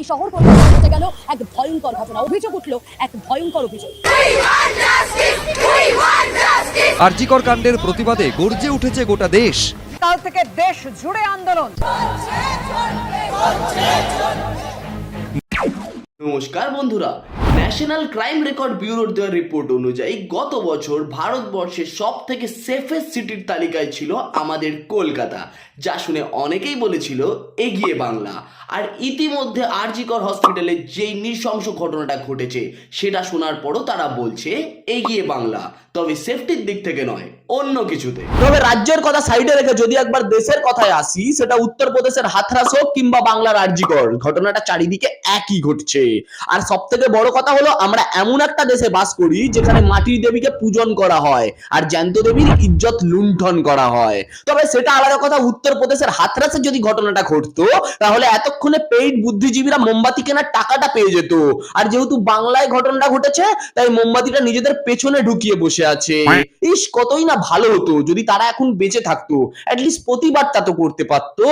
এই শহর কলকাতা ঘটে গেল এক ভয়ঙ্কর ঘটনা। অভিযোগ উঠল এক ভয়ঙ্কর অভিযোগ। আরজিকর কাণ্ডের প্রতিবাদে গর্জে উঠেছে গোটা দেশ। কাল থেকে দেশ জুড়ে আন্দোলন। নমস্কার বন্ধুরা। ন্যাশনাল ক্রাইম রেকর্ড ব্যুরোর দেওয়া রিপোর্ট অনুযায়ী গত বছর ভারতবর্ষের সব থেকে সেফেস্ট সিটির তালিকায় ছিল আমাদের কলকাতা, যা শুনে অনেকেই বলেছিল এগিয়ে বাংলা। আর ইতিমধ্যে আরজিকর হসপিটালে যেই নৃশংস ঘটনাটা ঘটেছে, সেটা শোনার পরও তারা বলছে এগিয়ে বাংলা, তবে সেফটির দিক থেকে নয়। অন্য কিছুতে। তবে রাজ্যের কথা সাইডে রেখে যদি একবার দেশের কথায় আসি, সেটা উত্তরপ্রদেশের হাথরাস হোক কিংবা বাংলার আরজিকর। ঘটনাটা চারিদিকে একই ঘটছে। আর সব থেকে বড় কথা হলো, আমরা এমন একটা দেশে বাস করি, যেখানে মাটির দেবীকে পূজন করা হয় আর জ্যান্ত দেবীর ইজ্জত লুণ্ঠন করা হয়। তবে সেটা আলাদা কথা, উত্তরপ্রদেশের হাথরাসে যদি ঘটনাটা ঘটতো, তাহলে এতক্ষণে পেইড বুদ্ধিজীবীরা মোমবাতি কেনার টাকাটা পেয়ে যেত। আর যেহেতু বাংলায় ঘটনাটা ঘটেছে, তাই মোমবাতিটা নিজেদের পেছনে ঢুকিয়ে বসে আছে। ইস, কতই না ভালো হতো যদি তারা এখন বেঁচে থাকতো অ্যাটলিস্ট প্রতিবাদটা তো করতে পারতো।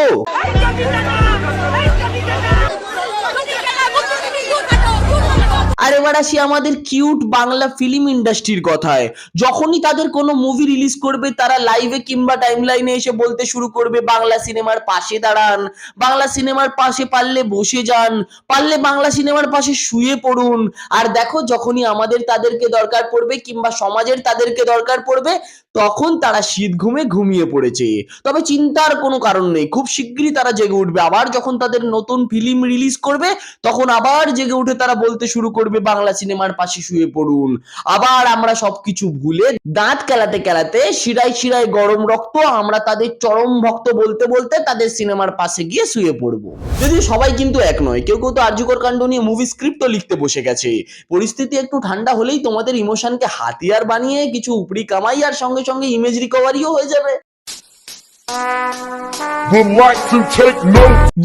এবার আসি আমাদের কিউট বাংলা ফিল্ম ইন্ডাস্ট্রির কথায়। যখনই তাদের কোনো মুভি রিলিজ করবে, তারা লাইভে কিংবা টাইমলাইনে এসে বলতে শুরু করবে, বাংলা সিনেমার পাশে দাঁড়ান। বাংলা সিনেমার পাশে পারলে বসে যান। পারলে বাংলা সিনেমার পাশে শুয়ে পড়ুন। আর দেখো, যখনই আমাদের তাদেরকে দরকার পড়বে কিংবা সমাজের তাদেরকে দরকার পড়বে, তখন তারা শীত ঘুমে ঘুমিয়ে পড়েছে। তবে চিন্তার কোনো কারণ নেই। খুব শিগগিরই তারা জেগে উঠবে। আবার যখন তাদের নতুন ফিল্ম রিলিজ করবে, তখন আবার জেগে উঠে তারা বলতে শুরু করবে বাংলা সিনেমার পাশে শুয়ে পড়ুন। আবার আমরা সবকিছু ভুলে দাঁত কেলাতে কেলাতে শিরায় শিরায় গরম রক্ত আমরা তাদের চরম ভক্ত বলতে বলতে তাদের সিনেমার পাশে গিয়ে শুয়ে পড়ব। যদিও সবাই কিন্তু এক নয়, কেউ কেউ তো আর্যকর কাণ্ড নিয়ে মুভি স্ক্রিপ্টও লিখতে বসে গেছে। পরিস্থিতি একটু ঠান্ডা হলেই তোমাদের ইমোশনকে হাতিয়ার বানিয়ে কিছু উপরি কামাই আর সঙ্গে সঙ্গে ইমেজ রিকভারিও হয়ে যাবে।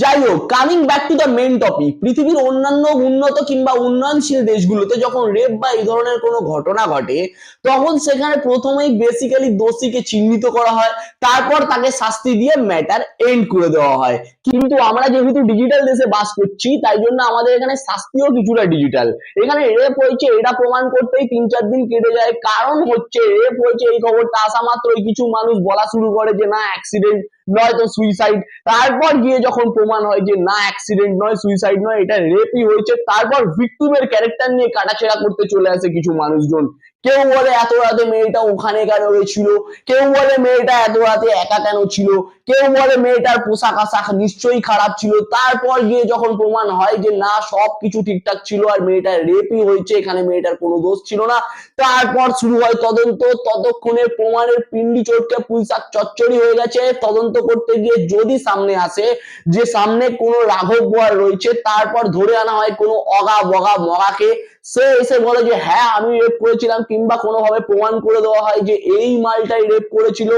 যাই হোক coming back to the main topic পৃথিবীর অন্যান্য উন্নত কিংবা উন্নয়নশীল দেশগুলোতে যখন রেপ বা এই ধরনের কোনো ঘটনা ঘটে, তখন সেখানে প্রথমেই বেসিক্যালি দোষীকে চিহ্নিত করা হয়, তারপর তাকে শাস্তি দিয়ে ম্যাটার এন্ড করে দেওয়া হয়। কিন্তু আমরা যেহেতু ডিজিটাল দেশে বাস করছি, তাই জন্য আমাদের এখানে শাস্তিও কিছুটা ডিজিটাল এখানে রেপ হয়েছে এটা প্রমাণ করতেই তিন চার দিন কেটে যায়। কারণ হচ্ছে রেপ হয়েছে এই খবরটা আসা মাত্রই কিছু মানুষ বলা শুরু করে যে, না অ্যাক্সিডেন্ট নয় তো সুইসাইড তারপর গিয়ে যখন প্রমাণ হয় যে না অ্যাক্সিডেন্ট নয় সুইসাইড নয়, এটা রেপই হয়েছে, তারপর ভিক্টিমের ক্যারেক্টার নিয়ে কাটাছেড়া করতে চলে আসে কিছু মানুষজন। কেউ বলে এত রাতে মেয়েটা ওখানে কেন হয়েছিল কেউ বলে মেয়েটা এত রাতে একা কেন ছিল? কেউ বলে মেয়েটার পোশাক আশাক নিশ্চয়ই খারাপ ছিল। তারপর গিয়ে যখন প্রমাণ হয় যে না সব কিছু ঠিকঠাক ছিল আর মেয়েটার রেপই হয়েছে, এখানে মেয়েটার কোনো দোষ ছিল না। তারপর শুরু হয় তদন্ত। ততক্ষণে প্রমাণের পিন্ডি চটকে পুলিশাক চচ্চড়ি হয়ে গেছে। তদন্ত করতে গিয়ে যদি সামনে আসে যে সামনে কোনো রাঘব বোয়ার রয়েছে, তারপর ধরে আনা হয় কোনো অগা বগা মগাকে। সে এসে বলে যে হ্যাঁ আমি রেপ করেছিলাম কিংবা কোনোভাবে প্রমাণ করে দেওয়া হয় যে এই মালটাই রেপ করেছিল।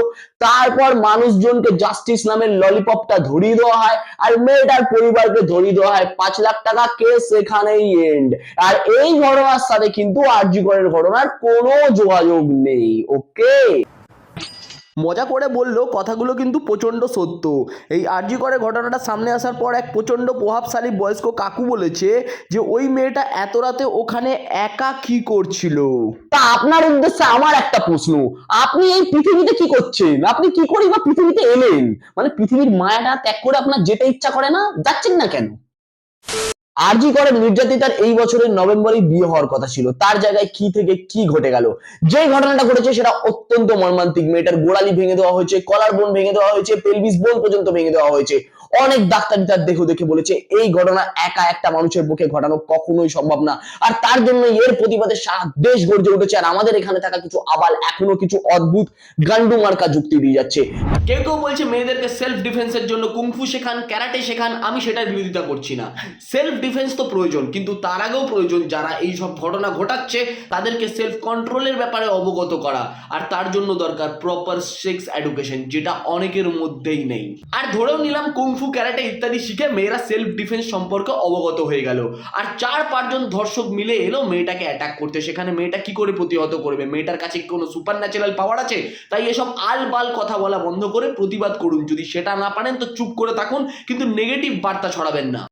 তারপর মানুষজনকে জাস্টিস নামের ললিপপটা ধরিয়ে দেওয়া হয় আর মেয়েটার পরিবারকে ধরিয়ে দেওয়া হয়। পাঁচ লাখ টাকা কেস সেখানেই এন্ড আর এই ঘটনার সাথে কিন্তু আরজিকরের ঘটনার কোনো যোগাযোগ নেই ওকে মজা করে বলল, কথাগুলো কিন্তু প্রচণ্ড সত্য। এই আরজি করে ঘটনাটা সামনে আসার পর এক প্রচণ্ড প্রভাবশালী বয়স্ক কাকু বলেছে যে, ওই মেয়েটা এত রাতে ওখানে একা কি করছিল? তা আপনার উদ্দেশ্যে আমার একটা প্রশ্ন। আপনি এই পৃথিবীতে কি করছেন? আপনি কি করে বা পৃথিবীতে এলেন? মানে পৃথিবীর মায়াটা ত্যাগ করে আপনার যেতে ইচ্ছা করে না? যাচ্ছেন না কেন? আরজি করে নির্যাতিতার এই বছরের নভেম্বরে বিয়ে হওয়ার কথা ছিল। তার জায়গায় কি থেকে কি ঘটে গেল? যে ঘটনাটা ঘটেছে সেটা অত্যন্ত মর্মান্তিক। মেয়েটার গোড়ালি ভেঙে দেওয়া হয়েছে, কলার বোন ভেঙে দেওয়া হয়েছে পেলভিস বোন পর্যন্ত ভেঙে দেওয়া হয়েছে। অনেক ডাক্তার তার দেখো দেখে বলেছে, এই ঘটনা একা একটা মানুষের পক্ষে ঘটানো কখনোই সম্ভব না। আর তার জন্য এর প্রতিবাদে সারা দেশ গর্জে উঠেছে, আর আমাদের এখানে থাকা কিছু আবাল এখনও কিছু অদ্ভুত গান্ডু মার্কা যুক্তি দিয়ে যাচ্ছে। কেউ কেউ বলছে মেয়েদেরকে সেলফ ডিফেন্সের জন্য কুংফু শেখান ক্যারাটে শেখান, আমি সেটার বিরোধিতা করছি না। সেলফ ডিফেন্স তো প্রয়োজন, কিন্তু তার আগেও প্রয়োজন যারা এই সব ঘটনা ঘটাচ্ছে, তাদেরকে সেলফ কন্ট্রোলের ব্যাপারে অবগত করা। আর তার জন্য দরকার প্রপার সেক্স এডুকেশন যেটা অনেকের মধ্যেই নেই। আর ধরেও নিলাম কুংফু ক্যারাটে ইত্যাদি শিখে মেয়েরা সেলফ ডিফেন্স সম্পর্কে অবগত হয়ে গেল। আর চার পাঁচজন ধর্ষক মিলে এলো মেয়েটাকে অ্যাটাক করতে। সেখানে মেয়েটা কি করে প্রতিহত করবে? মেয়েটার কাছে কোনো সুপার ন্যাচারাল পাওয়ার আছে? তাই এসব আলবাল কথা বলা বন্ধ করে প্রতিবাদ করুন। যদি সেটা না পারেন তো চুপ করে থাকুন, কিন্তু নেগেটিভ বার্তা ছড়াবেন না।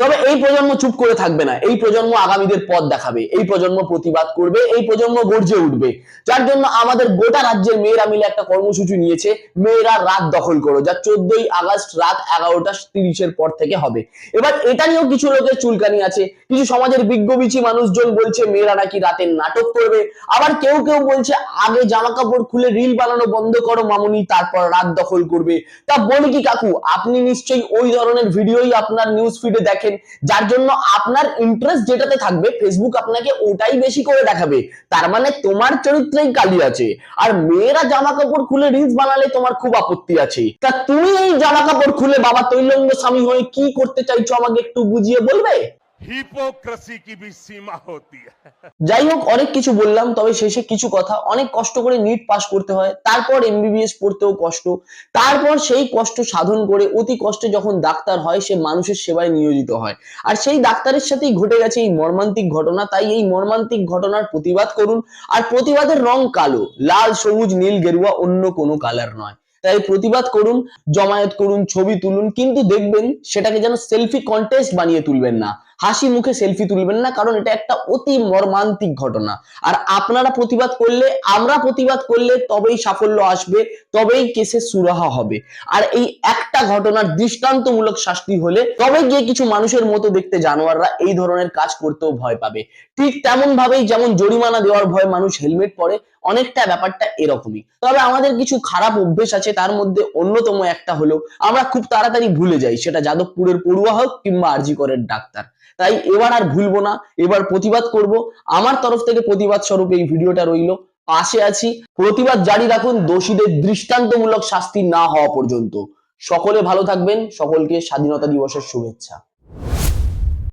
তবে এই প্রজন্ম চুপ করে থাকবে না। এই প্রজন্ম আগামীদের পথ দেখাবে। এই প্রজন্ম প্রতিবাদ করবে। এই প্রজন্ম গর্জে উঠবে। যার জন্য আমাদের গোটা রাজ্যের মেয়েরা মিলে একটা কর্মসূচি নিয়েছে। মেয়েরা রাত দখল করো, যা চোদ্দই আগস্ট রাত এগারোটা তিরিশের পর থেকে হবে। এবার এটা নিয়েও কিছু লোকের চুলকানি আছে। কিছু সমাজের বিজ্ঞবিচি মানুষজন বলছে, মেয়েরা নাকি রাতে নাটক করবে। আবার কেউ কেউ বলছে, আগে জামা কাপড় খুলে রিল বানানো বন্ধ করো মামুনি, তারপর রাত দখল করবে। তা বলি কি কাকু? আপনি নিশ্চয়ই ওই ধরনের ভিডিওই আপনার নিউজ ফিডে দেখেন। যার জন্য আপনার ইন্টারেস্ট যেটাতে থাকবে ফেসবুক আপনাকে ওটাই বেশি করে দেখাবে। তার মানে তোমার চরিত্রেই কালি আছে। আর মেয়েরা জামা কাপড় খুলে রিলস বানালে তোমার খুব আপত্তি আছে। তা তুমি এই জামা কাপড় খুলে বাবা তৈলঙ্গ স্বামী হয়ে কি করতে চাইছো আমাকে একটু বুঝিয়ে বলবে? হিপোক্রেসি কি ভি সীমা হতি যাই হোক অনেক কিছু বললাম, তবে শেষে কিছু কথা। অনেক কষ্ট করে নিট পাস করতে হয়, তারপর এমবিবিএস পড়তেও কষ্ট। তারপর সেই কষ্ট সাধন করে অতি কষ্টে যখন ডাক্তার হয়, সে মানুষের সেবায় নিয়োজিত হয়। আর সেই ডাক্তারের সাথেই ঘটে গেছে এই মর্মান্তিক ঘটনা। তাই এই মর্মান্তিক ঘটনার প্রতিবাদ করুন। আর প্রতিবাদের রং কালো, লাল, সবুজ, নীল, গেরুয়া অন্য কোনো কালার নয়। তাই প্রতিবাদ করুন, জমায়েত করুন, ছবি তুলুন, কিন্তু দেখবেন সেটাকে যেন সেলফি কন্টেস্ট বানিয়ে তুলবেন না। হাসি মুখে সেলফি তুলবেন না, কারণ এটা একটা অতি মর্মান্তিক ঘটনা। আর আপনারা প্রতিবাদ করলে, আমরা প্রতিবাদ করলে তবেই সাফল্য আসবে, তবেই কেসে সুরাহা হবে। আর এই একটা ঘটনার দৃষ্টান্তমূলক শাস্তি হলে তবে গিয়ে কিছু মানুষের মতো দেখতে জানোয়াররা এই ধরনের কাজ করতেও ভয় পাবে। ঠিক তেমন ভাবেই যেমন জরিমানা দেওয়ার ভয় মানুষ হেলমেট পরে অনেকটা ব্যাপারটা এরকমই। তবে আমাদের কিছু খারাপ অভ্যেস আছে, তার মধ্যে অন্যতম একটা হলো, আমরা খুব তাড়াতাড়ি ভুলে যাই, সেটা যাদবপুরের পড়ুয়া হোক কিংবা আরজিকরের ডাক্তার। তাই এবার আর ভুলবো না, এবার প্রতিবাদ করব। আমার তরফ থেকে প্রতিবাদ স্বরূপ এই ভিডিওটা রইল। পাশে আছি। প্রতিবাদ জারি রাখুন, দোষীদের দৃষ্টান্তমূলক শাস্তি না হওয়া পর্যন্ত। সকলে ভালো থাকবেন, সকলকে স্বাধীনতা দিবসের শুভেচ্ছা।